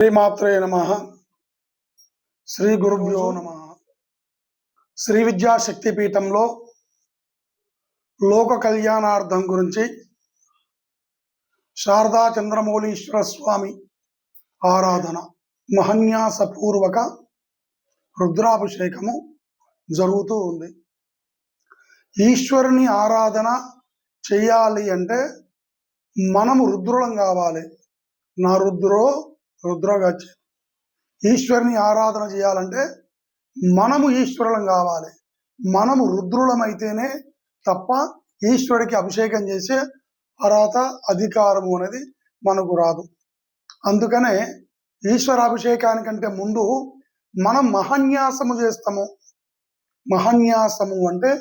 శ్రీమాత్రే నమ. శ్రీ గురుభ్యో నమ. శ్రీ విద్యా శక్తిపీఠంలో లోక కళ్యాణార్థం గురించి శారదా చంద్రమౌళీశ్వర స్వామి ఆరాధన మహన్యాసపూర్వక రుద్రాభిషేకము జరుగుతూ ఉంది. ఈశ్వరుని ఆరాధన చేయాలి అంటే మనము రుద్రులం కావాలి. నా రుద్రో రుద్రగచ్చ. ఈశ్వరుని ఆరాధన చేయాలంటే మనము ఈశ్వరులం కావాలి. మనము రుద్రులమైతేనే తప్ప ఈశ్వరుడికి అభిషేకం చేసే అర్హత అధికారము అనేది మనకు రాదు. అందుకనే ఈశ్వరాభిషేకానికంటే ముందు మనం మహన్యాసము చేస్తాము. మహన్యాసము అంటే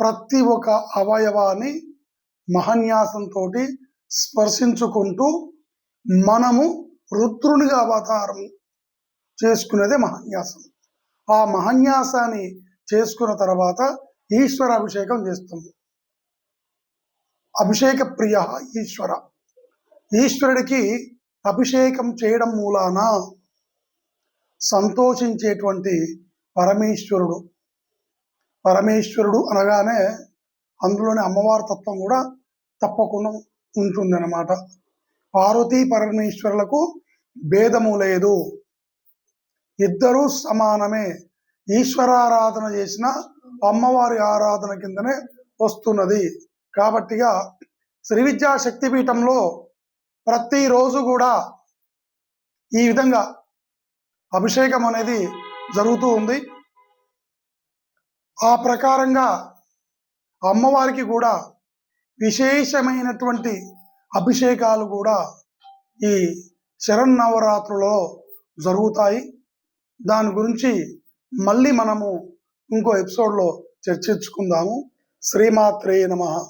ప్రతి ఒక్క అవయవాన్ని మహన్యాసంతో స్పర్శించుకుంటూ మనము రుద్రునిగా అవతారం చేసుకునేదే మహాన్యాసం. ఆ మహాన్యాసాన్ని చేసుకున్న తర్వాత ఈశ్వర అభిషేకం చేస్తాము అభిషేక ప్రియ ఈశ్వర. ఈశ్వరుడికి అభిషేకం చేయడం మూలాన సంతోషించేటువంటి పరమేశ్వరుడు. పరమేశ్వరుడు అనగానే అందులోని అమ్మవారి తత్వం కూడా తప్పకుండా ఉంటుంది అన్నమాట పార్వతీ పరమేశ్వరులకు భేదము లేదు. ఇద్దరూ సమానమే. ఈశ్వరారాధన చేసిన అమ్మవారి ఆరాధన కిందనే వస్తున్నది. కాబట్టిగా శ్రీ విద్యా శక్తిపీఠంలో ప్రతిరోజు కూడా ఈ విధంగా అభిషేకం అనేది జరుగుతూ ఉంది. ఆ ప్రకారంగా అమ్మవారికి కూడా విశేషమైనటువంటి అభిషేకాలు కూడా ఈ శరన్నవరాత్రులో జరుగుతాయి. దాని గురించి మళ్ళీ మనము ఇంకో ఎపిసోడ్లో చర్చించుకుందాము. శ్రీమాత్రే నమ.